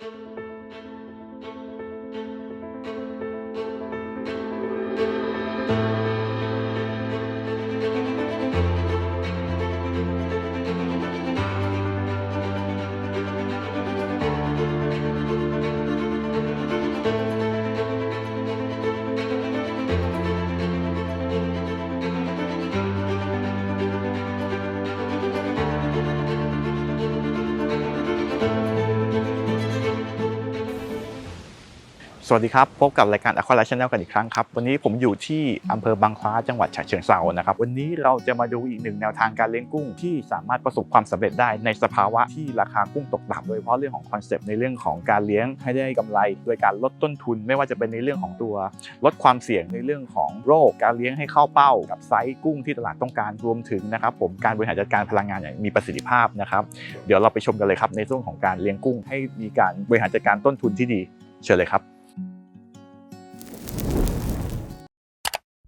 ส วัสดีครับ พบกับรายการ a q u a r i Channel กันอีกครั้งครับ วันนี้ผมอยู่ที่อำเภอบางคล้าจังหวัดฉะเชิงเทรานะครับ วันนี้เราจะมาดูอีกหนึ่งแนวทางการเลี้ยงกุ้งที่สามารถประสบความสำเร็จได้ในสภาวะที่ราคากุ้งตกต่ำโดยเฉพาะเรื่องของคอนเซปต์ในเรื่องของการเลี้ยงให้ได้กำไร โดยการลดต้นทุนไม่ว่าจะเป็นในเรื่องของตัวลดความเสี่ยงในเรื่องของโรค การเลี้ยงให้เข้าเป้า กับไซส์กุ้งที่ตลาดต้องการรวมถึงนะครับผมการบริหารจัดการพลังงานอย่างมีประสิทธิภาพนะครับเดี๋ยวเราไปชมกันเลยครับในช่วงของการเลี้ยงกุ้ง ให้มีการบริหารจัดการต้นทุนที่ดีเชิญเลยครับ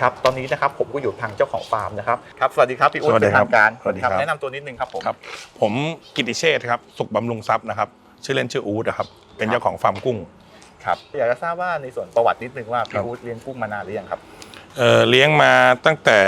ครับตอนนี้นะครับผมก็อยู่ทางเจ้าของฟาร์มนะครับครับสวัสดีครับพี่อุ้สวัสดีครับเป็นทางการสวัสดีครับ แนะนำตัวนิดนึงครับผม ครับผมกิติเชษฐ์ครับสุขบำรุงทรัพย์นะครับชื่อเล่นชื่ออู๊ดนะครับเป็นเจ้าของฟาร์มกุ้งครับอยากจะทราบว่าในส่วนประวัตินิดนึงว่าครัพี่บอุ้เลี้ยงกุ้งมานานหรือยังครับ เอ่อเลี้ยงมาตั้งแต่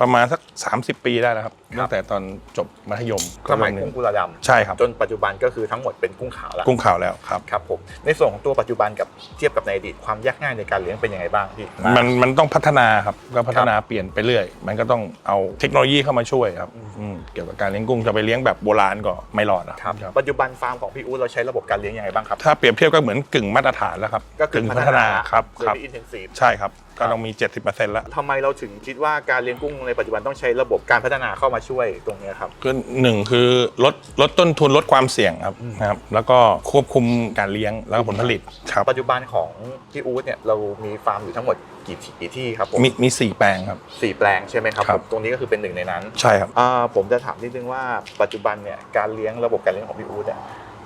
ประมาณสัก 30 ปีได้แล้วครับตั้งแต่ตอนจบมัธยมสมัยหนึ่กุ้งงกุลาดใช่ครับำจนปัจจุบันก็คือทั้งหมดเป็นกุ้งขาวแล้วกุ้งขาวแล้วครับครับผมในส่วนของตัวปัจจุบันกับเทียบกับในอดีตความยากง่ายในการเลี้ยงเป็นยังไงบ้างพี่มันมันต้องพัฒนาครับก็พัฒนาเปลี่ยนไปเรื่อย มันก็ต้องเอาเทคโนโลยีเข้ามาช่วยครับอืมเกี่ยวกับการเลี้ยงกุ้งจะไปเลี้ยงแบบโบราณก็ไม่รอดอะครับครับปัจจุบันฟาร์มของพี่อุ้เราใช้ระบบการเลี้ยงยังไงบ้างครับถ้าเปรียบเทียบก็เหมือนกึ่งมาตรฐานแล้วครับก็คือกึ่งพัฒนาครับโดยครับมีอินเทนซีฟใช่ครับก็ต้องมี 70%แล้วทำไมเราถึงคิดว่าการเลี้ยงกุ้งในปัจจุบันต้องใช้ระบบการพัฒนาเข้ามาช่วยตรงเนี้ยครับคือหนึ่งคือลดลดต้นทุนลดความเสี่ยงครับนะครับ แล้วก็ควบคุมการเลี้ยงแล้วก็ผลผลิตครับปัจจุบันของพี่อู๊ดเนี่ยเรามีฟาร์มอยู่ทั้งหมดกี่ที่กี่ที่ครับผมมีมีสี่แปลงครับสี่แปลงใช่ไหมครับครับผมตรงนี้ก็คือเป็นหนึ่งในนั้นใช่ครับอ่าผมจะถามนิดนึงว่าปัจจุบันเนี่ยการเลี้ยงระบบการเลี้ยงของพี่อู๊ดเนี่ย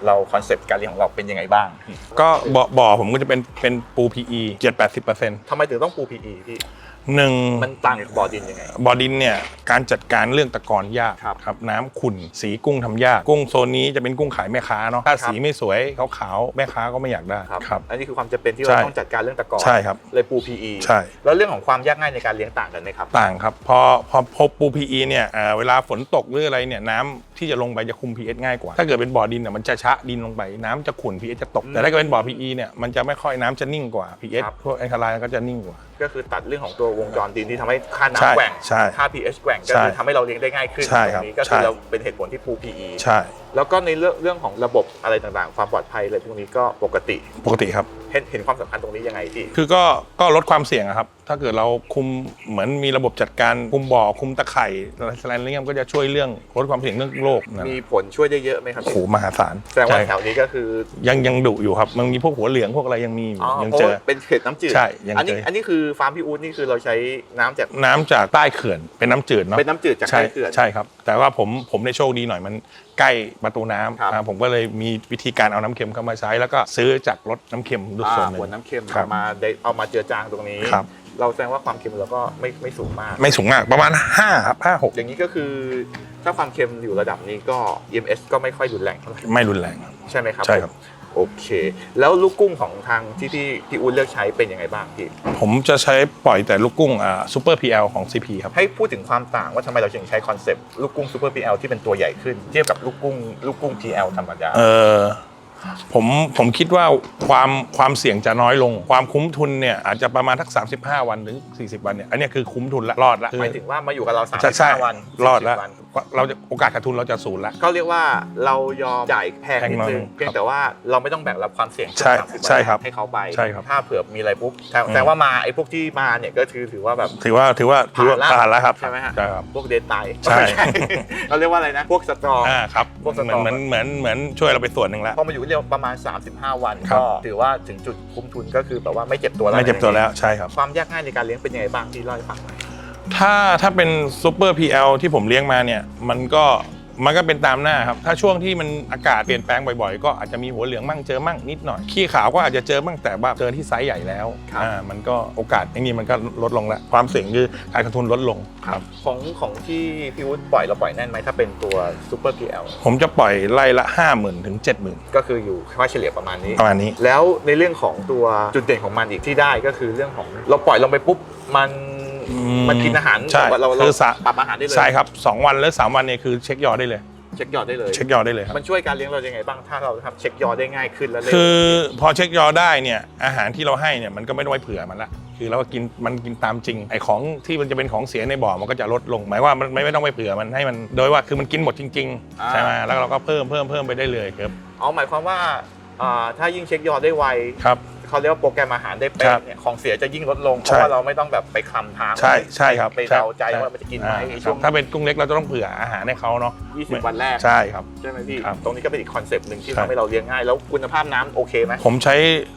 เราคอนเซปต์การเลี้ยงของเราเป็นยังไงบ้าง ก็บ่อบ่อผมก็จะเป็นเป็นปู PE 7-80%ทำไมถึงต้องปู PE พี่ หนึ่งมันต่างจากบ่อดินยังไง บ่อดินเนี่ยการจัดการเรื่องตะกอนยากครับครับน้ำขุ่นสีกุ้งทำยาก กุ้งโซนนี้จะเป็นกุ้งขายแม่ค้าเนาะถ้าครับ สีไม่สวยขาวๆแม่ค้าก็ไม่อยากได้ครับ อันนี้คือความจำเป็นที่ใช่เราต้องจัดการเรื่องตะกอนใช่ครับ เลยปู PE ใช่ แล้วเรื่องของความยากง่ายในการเลี้ยงต่างกันไหมครับ ต่างครับพอพอพอปู PE เนี่ยเอ่อเวลาฝนตกหรืออะไรเนี่ยน้ำที่จะลงไปจะคุม pH ง่ายกว่า ถ้าเกิดเป็นบ่อดินเนี่ยมันจะชะดินลงไปน้ำจะขุ่น pH จะตก อืมแต่ถ้าเกิดเป็นบ่อ PE เนี่ยมันจะไม่ค่อยน้ำจะนิ่งกว่า pH ครับ พวกแอลคาไลน์ก็จะนิ่งกว่า ก็คือตัดเรื่องของตัววงจรดินที่ทำให้ค่าใช่น้ำแกว่งใช่ค่า pH แกว่งก็ใช่คือทำให้เราเลี้ยงได้ง่ายขึ้นใช่ครับตรงนี้ก็ใช่คือเราเป็นเหตุผลที่ปู PE ใช่แล้วก็ในเรื่องเรื่องของระบบอะไรต่างๆ ความปลอดภัยอะไรพวกนี้ก็ปกติ ปกติครับ เห็นเห็นความสำคัญตรงนี้ยังไงพี่ คือก็ก็ลดความเสี่ยงอะครับ ถ้าเกิดเราคุมเหมือนมีระบบจัดการคุมบ่อคุมตะไคร่อะไรอะไรเงี้ยมันก็จะช่วยเรื่องลดความเสี่ยงเรื่องโรคนั่นมีผลช่วยได้เยอะไหมครับโอ้โหมหาศาลแสดงว่าใช่แถวนี้ก็คือยังยังดุอยู่ครับมันมีพวกหัวเหลืองพวกอะไรยังมีอยู่อ๋อยังเพราะเจอว่าเป็นเขตน้ำจืดใช่ยังอันนี้เจออั อันนี้คือฟาร์มพี่อู๊ดนี่คือเราใช้น้ำจากน้ำจากใต้เขื่อนเป็นน้ำจืดเนาะเป็นน้ำจืดจากใช่ใต้เขื่อน ใช่ครับ แต่ว่าผมผมในโชคดีหน่อยมันใกล้ประตูน้ำครับ อ่าผมก็เลยมีวิธีการเอาน้ำเค็มเข้ามาใช้ แล้วก็ซื้อจากรถน้ำเค็มดูดอ่าส่วนหนึ่งหัวน้ำเค็มครับเอามาได้เอามาเจือจางตรงนี้ ครับ เราแสดงว่าความเค็มเราก็ไม่ไม่สูงมาก ไม่สูงมากประมาณ5ครับ5 6อย่างนี้ก็คือถ้าความเค็มอยู่ระดับนี้ก็ EMS ก็ไม่ค่อยรุนแรงเท่าไหร่ไม่รุนแรงครับใช่ไหมครับใช่ครับ โอเค แล้วลูกกุ้งของทางที่พี่พี่อู๊ดเลือกใช้เป็นยังไงบ้างพี่ผมจะใช้ปล่อยแต่ลูกกุ้งอ่าซูเปอร์พีเอลของ CP ครับ ให้พูดถึงความต่างว่าทำไมเราถึงใช้คอนเซปต์ลูกกุ้งซูเปอร์ PL ที่เป็นตัวใหญ่ขึ้นเทียบกับลูกกุ้งลูกกุ้ง PL ธรรมดา เออ ผมผมคิดว่าความความเสี่ยงจะน้อยลง ความคุ้มทุนเนี่ยอาจจะประมาณทัก 35 วันถึง40 วันเนี่ยอันเนี้ยคือคุ้มทุนละรอดละหมายถึงว่ามาอยู่กับเราสามใช่ใช่วันรอดละ40วัน เราจะโอกาสขาดทุนเราจะศูนย์ละ ก็เรียกว่าเรายอมจ่ายแพงนิดนึงแพงหน่อยเพียงแต่ว่าเราไม่ต้องแบกรับความเสี่ยงใช่สามสิบวันใช่ครับให้เขาไปใช่ครับ ถ้าเผื่อมีอะไรปุ๊บแต่อืมแต่ว่ามาไอ้พวกที่มาเนี่ยก็ถือถือว่าแบบ ถือว่าถือว่าถือว่าผ่านละผ่านแล้วครับใช่ไหมฮะ ใช่ครับ พวกเดนไตใช่ เราเรียกว่าอะไรนะ พวกสตรอง อ่าครับพวกสเหตมืรอนองเหมือนเหมือนเหมือนช่วยเราไปส่วนหนึ่งแล้วพอมาอยู่เรียกประมาณ 35 วันครับ ก็ถือว่าถึงจุดคุ้มทุนก็คือแบบว่าไม่เจ็บตัวแล้วไม่เจ็บตัวแล้วใช่ครับ ความยากง่ายในการเลี้ยงเป็นยังไงบ้างที่เล่าให้ฟังหน่อย ถ้าถ้าเป็นซูเปอร์ PL ที่ผมเลี้ยงมาเนี่ย มันก็ มันก็เป็นตามหน้าครับ ถ้าช่วงที่มันอากาศเปลี่ยนแปลงบ่อยๆ ก็อาจจะมีหัวเหลืองมั่งเจอมั่งนิดหน่อย ขี้ขาวก็อาจจะเจอมั่งแต่ว่าเจอที่ไซส์ใหญ่แล้วครับ อ่ามันก็โอกาสไอ้นี่มันก็ลดลงแล้วความเสี่ยงคือการขาดทุนลดลงครับ ของของที่พี่วุฒิปล่อยเราปล่อยแน่นไหมถ้าเป็นตัวซูเปอร์ PL ผมจะปล่อยไล่ละ 5 0,000ถึง70,000 ก็คืออยู่ค่าเฉลี่ยประมาณนี้ ประมาณนี้ แล้วในเรื่องของตัวจุดเด่นของมันอีกที่ได้ก็คือเรื่องของเราปล่อยลงไปปุ๊บมันอื มมันกินอาหารใช่เราเราคือสะปรับอาหารได้เลยใช่ครับ2วันหรือ3วันเนี่ยคือเช็คยอดได้เลย เช็คยอดได้เลยเช็คยอดได้เลยครับมันช่วยการเลี้ยงเรายังไงบ้างถ้าเราทำเช็คยอดได้ง่ายขึ้นแล้วเร็วคือพอเช็คยอดได้เนี่ยอาหารที่เราให้เนี่ยมันก็ไม่ต้องไว้เผื่อมันละคือเราก็กินมันกินตามจริงไอ้ของที่มันจะเป็นของเสียในบ่อมันก็จะลดลงหมายว่ามันไม่ไม่ต้องไปเผื่อมันให้มันโดยว่าคือมันกินหมดจริงอ่าๆใช่ไหมแล้วเราก็เพิ่มเพิ่มเพิ่มไปได้เลยครับเอาหมายความว่าอ่าถ้ายิ่งเช็คยอดได้ไวครับ เขาเรียกว่าโปรแกรมอาหารได้คเป๊ะรับเนี่ยของเสียจะยิ่งลดลง เพใช่ราะว่าเราไม่ต้องแบบไปคลำทางใช่ใช่ครับไปช่เดาใจช่ว่ามันจะกินไหมอ่าในคช่รัวบงถ้าเป็นกุ้งเล็กเราจะต้องเผื่ออาหารให้เขาเนาะ20 วันแรกใช่ครับใช่ไหมพี่ครับตรงนี้ก็เป็นอีกคอนเซปต์หนึ่งที่ใช่ทำให้เราเลี้ยงง่ายแล้วคุณภาพน้ำโอเคไหมผมใช้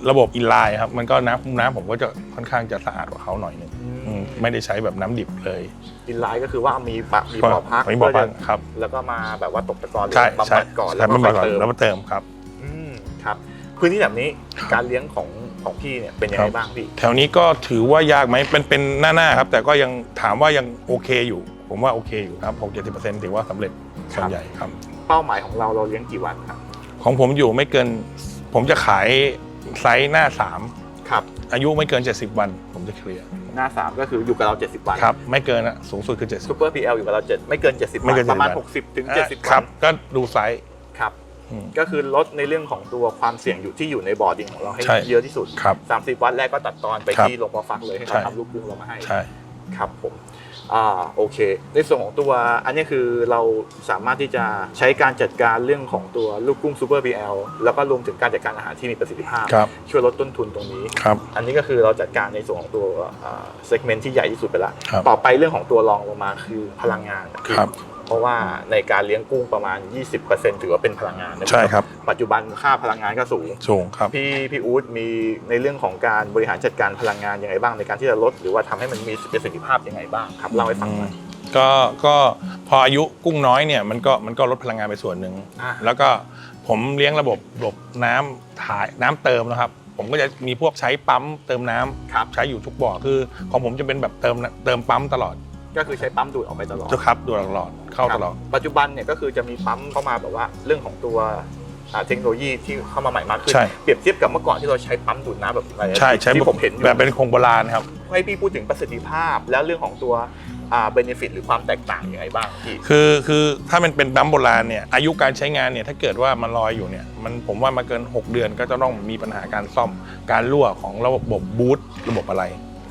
ระบบอินไลน์ครับมันก็น้ำน้ำผมก็จะค่อนข้างจะสะอาดกว่าเขาหน่อยหนึงอืมไม่ได้ใช้แบบน้ำดิบเลยอินไลน์ก็คือว่ามีปะมีบ่อพักมีบ่อพักเพื่จะครับแล้วก็มาแบบว่าตกตะกอนหรือใช่บำใช่บัดก่อนใช่แล้วก็บำบัดก่อนค่อยเติมแล้วมาเติมครับอืมครับพื้นที่แบบนี้การเลี้ยงของ ของพี่เนี่ยเป็นยังคไงรับบ้างพี่ แถวนี้ก็ถือว่ายากไหมเป็นเป็นหน้าๆครับ แต่ก็ยังถามว่ายังโอเคอยู่ ผมว่าโอเคอยู่ครับ6 70ถือว่าสำเร็จส่วนใหญ่ครับ เป้าหมายของเราเราเลี้ยงกี่วันครับ ของผมอยู่ไม่เกิน ผมจะขายไซส์หน้าครับ3อายุไม่เกิน 70 วัน ผมจะเคลียร์หน้า 3 ก็คืออยู่กับเรา 70 วันครับไม่เกินอะสูงสุดคือ 70 ซูเปอร์พีเอลอยู่กับเรา7ไม่เกิน 70 ไม่วันเกินประมาณ70วัน 60ถึงอะ70ครัวับนก็ดูไซส์ครับอืม ก็คือลดในเรื่องของตัวความเสี่ยงอยู่ที่อยู่ในบ่อดินของเราให้ใช่เยอะที่สุดครับ30 วันแรกก็ตัดตอนไปครับที่โรงพอฟักเลยให้ใช่เขาทำลูกกุ้งเรามาให้ใช่ครับผมอ่าโอเค ในส่วนของตัวอันนี้คือเราสามารถที่จะใช้การจัดการเรื่องของตัวลูกกุ้งซูเปอร์พีเอลแล้วก็รวมถึงการจัดการอาหารที่มีประสิทธิภาพครับช่วยลดต้นทุนตรงนี้ครับอันนี้ก็คือเราจัดการในส่วนของตัวเซกเมนต์ที่ใหญ่ที่สุดไปแล้วครับต่อไปเรื่องของตัวรองลงมาคือพลังงานค รับเพราะว่าในการเลี้ยงกุ้งประมาณ 20%ถือว่าเป็นพลังงานนะใช่ครับ ปัจจุบันค่าพลังงานก็สูง สูงครับ พี่พี่อู๊ดมีในเรื่องของการบริหารจัดการพลังงานยังไงบ้างในการที่จะลด หรือว่าทำให้มันมีประสิทธิภาพยังไงบ้างครับเล่าให้ฟังหน่อยก็ก็พออายุกุ้งน้อยเนี่ยมันก็มันก็ลดพลังงานไปส่วนหนึ่งอ่าแล้วก็ผมเลี้ยงระบบระบบน้ำถ่ายน้ำเติมนะครับ ผมก็จะมีพวกใช้ปั๊มเติมน้ำครับใช้อยู่ทุกบ่อคือ ของผมจะเป็นแบบเติมเติมปั๊มตลอด ก็คือใช้ปั๊มดูดออกไปตลอดทุกครับดูตลอดเข้าตลอดครับปัจจุบันเนี่ยก็คือจะมีปั๊มเข้ามาแบบว่าเรื่องของตัวอ่าเทคโนโลยีที่เข้ามาใหม่มากขึ้นใช่เปรียบเทียบกับเมื่อก่อนที่เราใช้ปั๊มดูดน้ำแบบอะไรใช่ใช้ที่ผมเห็นอยู่แบบเป็นโครงโบราณครับให้พี่พูดถึงประสิทธิภาพแล้วเรื่องของตัวอ่าเบนฟิตหรือความแตกต่างยังไงบ้างพี่คือคือถ้ามันเป็นปั๊มโบราณเนี่ยอายุการใช้งานเนี่ยถ้าเกิดว่ามันลอยอยู่เนี่ยมันผมว่ามาเกิน 6 เดือนก็จะต้องมีปัญหาการซ่อมการรั่วของระบบบูทระบบอะไร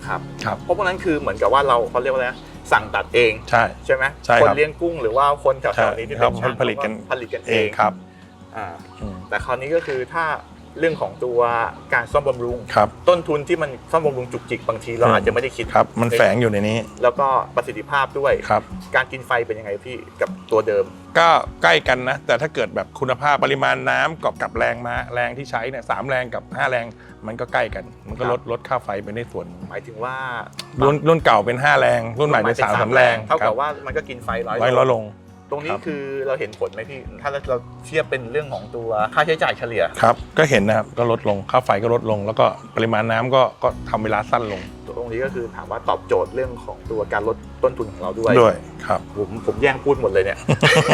ครับครับเพราะพวกนั้นคือเหมือนกับว่าเราเขาเรียกว่าอะไรนะ สั่งตัดเองใช่ ใช่ไหมใช่คนครับเลี้ยงกุ้งหรือว่าคนแถใช่วๆนี้ที่ครัเป็บนช่างผลิตกันผลิตกันเอเองงครับอ่าอืมแต่คราวนี้ก็คือถ้า เรื่องของตัวการซ่อมบำรุง ครับ ต้นทุนที่มันซ่อมบำรุงจุกจิกบางทีเราอืมอาจจะไม่ได้คิดครับ มันแฝงอยู่ในนี้แล้วก็ประสิทธิภาพด้วยครับ การกินไฟเป็นยังไงพี่กับตัวเดิม ก็ใกล้กันนะ แต่ถ้าเกิดแบบคุณภาพปริมาณน้ำกับกับแรงมาแรงที่ใช้เนี่ยสามแรงกับ5แรง มันก็ใกล้กัน มันก็ครับลดลดค่าไฟไปได้ส่วนหนึ่งหมายถึงว่ารุ่นรุ่นเก่าเป็น5แรง รุ่นใหม่เป็นสามสามแรงเท่าครักับว่ามันก็กินไฟร้อยร้อยร้อยลง ตรงนี้ครับ คือเราเห็นผลไหมพี่ ถ้าเราเทียบเป็นเรื่องของตัวค่าใช้จ่ายเฉลี่ยครับ ก็เห็นนะครับ ก็ลดลง ค่าไฟก็ลดลง แล้วก็ปริมาณน้ำก็ก็ทำเวลาสั้นลงตรงนี้ก็คือถามว่าตอบโจทย์เรื่องของตัวการลดต้นทุนของเราด้วย ด้วยครับ ผมผมแย่งพูดหมดเลยเนี่ย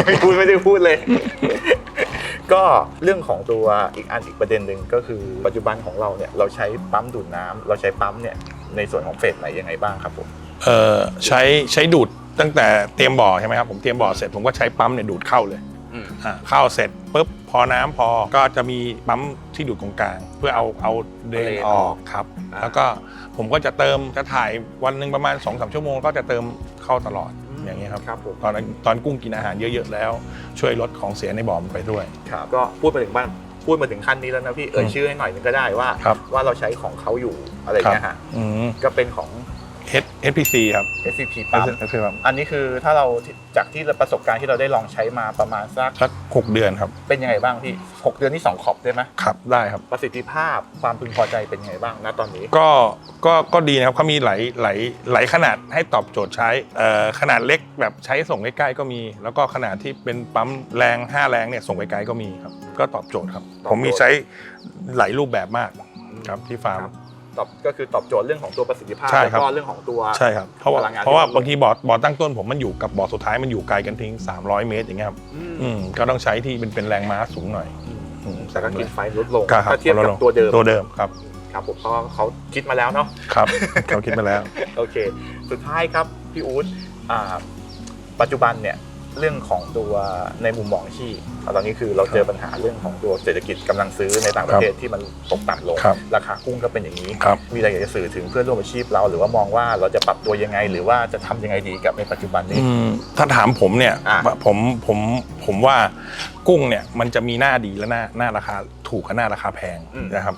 ไม่พูดไม่ได้พูดเลย ก็เรื่องของตัวอีกอันอีกประเด็นหนึ่งก็คือปัจจุบันของเราเนี่ยเราใช้ปั๊มดูดน้ำเราใช้ปั๊มเนี่ยในส่วนของเฟสไหนยังไงบ้างครับผม เอ่อใช้ใช้ดูด ตั้งแต่เตรียมบ่อใช่ไหมครับผมเตรียมบ่อเสร็จผมก็ใช้ปั๊มเนี่ยดูดเข้าเลยอ่าเข้าเสร็จปุ๊บพอน้ำพอก็จะมีปั๊มที่อยู่ตรงกลาง เพื่อเอาเอาเดรนเดรนออออกกครับ อ่า แล้วก็ผมก็จะเติมจะถ่ายวันหนึ่งประมาณ2อสชั่วโมงก็จะเติมเข้าตลอดอย่างเงี้ยครับ ครับผมตอนนั้นตอนกุ้งกินอาหารเยอะๆแล้ว ช่วยลดของเสียในบ่อมันไปด้วย ครับก็พูดมาถึงบ้านพูดมาถึงขั้นนี้แล้วนะพี่เอ่ยอืมชื่อให้หน่อยนึงก็ได้ว่า ครับ ว่าเราใช้ของเขาอยู่อะไรครับเงี้ยฮะอืมก็เป็นของ H HPC ครับ SCP ปั๊ม HPC ปั๊มอันนี้คือถ้าเราจากที่ประสบการณ์ที่เราได้ลองใช้มาประมาณสักสักหกเดือนครับเป็นยังไงบ้างพี่6เดือนที่2ขอบได้ไหมครับได้ครับ ประสิทธิภาพความพึงพอใจเป็นยังไงบ้างณตอนนี้ ก็ก็ก็ดีนะครับเขามีหลายหลายหลายขนาดให้ตอบโจทย์ใช้เอ่อขนาดเล็กแบบใช้ส่งใกล้ๆก็มี แล้วก็ขนาดที่เป็นปั๊มแรง 5 แรงเนี่ยส่งไกลๆก็มีครับ ก็ตอบโจทย์ครับตอบโจทย์ผมมีใช้หลายรูปแบบมากครับที่ฟาร์มครับ ตอบก็คือตอบโจทย์เรื่องของตัวประสิทธิภาพใช่แล้วครับ ก็เรื่องของตัว ใช่ครับเพราะว่าพลังงาน เพราะว่าที่ลดบางทีบอร์ดบอร์ดตั้งต้นผมมันอยู่กับบอร์ดสุดท้ายมันอยู่ไกลกันทิ้ง 300 เมตรอย่างเงี้ยครับอืมอืมก็ต้องใช้ที่เป็นเป็นแรงม้าสูงหน่อยอืมแต่ก็กินไฟลดลงครับถ้าเทียบลกับลงตัวเดิมตัวเดิมครับครับผมเพราะว่าเขาคิดมาแล้วเนาะ ครับ เขาคิดมาแล้ว โอเค สุดท้ายครับ พี่อู๊ดอ่าปัจจุบันเนี่ย เรื่องของตัวในมุมมองที่ตอนนี้คือเราเจอปัญหาเรื่องของตัวเศรษฐกิจกำลังซื้อในต่างประเทศที่มันตกต่ำลงครับราคากุ้งก็เป็นอย่างนี้ครับมีอะไรอยากจะสื่อถึงเพื่อนร่วมอาชีพเรา หรือว่ามองว่าเราจะปรับตัวยังไง หรือว่าจะทำยังไงดีกับในปัจจุบันนี้อืมถ้าถามผมเนี่ยอะผมผมผมว่ากุ้งเนี่ยมันจะมีหน้าดีและหน้าหน้าราคาถูกกับหน้าราคาแพงนะครับ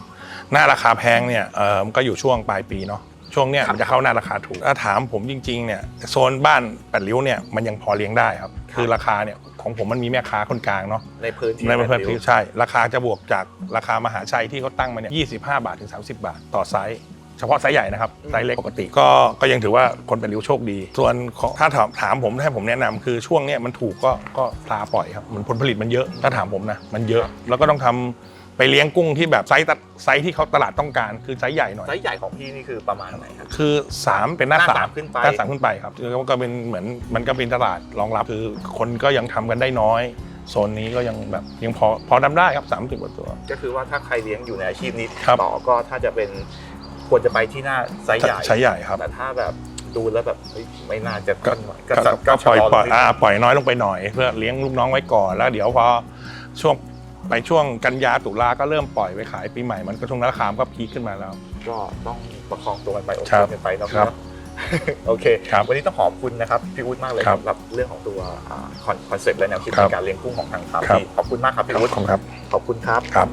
หน้าราคาแพงเนี่ยเออมันก็อยู่ช่วงปลายปีเนาะ ช่วงเนี้ยมันจะเข้าหน้าราคาถูกถ้าถามผมจริงๆเนี่ยโซนบ้านแปดริ้วเนี่ยมันยังพอเลี้ยงได้ครับ คือราคาเนี่ยของผมมันมีแม่ค้าคนกลางเนาะในพื้นที่ในประเทศแบบที่ใช่ ราคาจะบวกจากราคามหาชัยที่เขาตั้งมาเนี่ย25 บาทถึง 30 บาท ต่อไซส์เฉพาะไซส์ใหญ่นะครับไซส์เล็กปกติก็ก็ยังถือว่าคนเป็นริ้วโชคดี ส่วนของถ้าถามถามผมถ้าให้ผมแนะนำคือช่วงเนี้ยมันถูกก็ก็ปลาปล่อยครับมันผลผลิตมันเยอะถ้าถามผมนะมันเยอะแล้วก็ต้องทำ ไปเลี้ยงกุ้งที่แบบไซส์ตะไซส์ที่เขาตลาดต้องการคือไซส์ใหญ่หน่อย ไซส์ใหญ่ของพี่นี่คือประมาณไหนครับ คือ3เป็นหน้าหน้าสาสามมขึ้นไป หน้าสามขึ้นไปครับคือก็เป็นเหมือนมันก็เป็นตลาดรองรับคือคนก็ยังทำกันได้น้อย โซนนี้ก็ยังแบบยังพอพอทำได้ครับ30กว่าตัว ก็คือว่าถ้าใครเลี้ยงอยู่ในอาชีพนี้ครับ ต่อก็ถ้าจะเป็นควรจะไปที่หน้าไซส์ใหญ่ใช้ใหญ่ครับ แต่ถ้าแบบดูแล้วแบบเฮ้ยไม่น่าจะก็ ขึ้นไหวก็สัก็ปล่อยชะปล่อยลงอ่าปล่อยน้อยลงไปหน่อย เพื่อเลี้ยงลูกน้องไว้ก่อนแล้วเดี๋ยวพอช่วง ไปช่วงกันยาตุลาก็เริ่มปล่อยไปขายปีใหม่มันก็ช่วงราคามันก็พีคขึ้นมาแล้ว ก็ต้องประคองตัวกันไปโอเคครับกันไปเนาะครับเนาะโอเคครับวันนี้ต้องขอบคุณนะครับพี่อุ๊ดมากเลยครับสำหรับเรื่องของตัวคอนเซ็ปต์และแนวคิดครับในการเลี้ยงกุ้งของทางฟาร์มครับพี่ขอบคุณมากครับพี่อุ๊ดขอบคุณครับ ขอบคุณครับครับ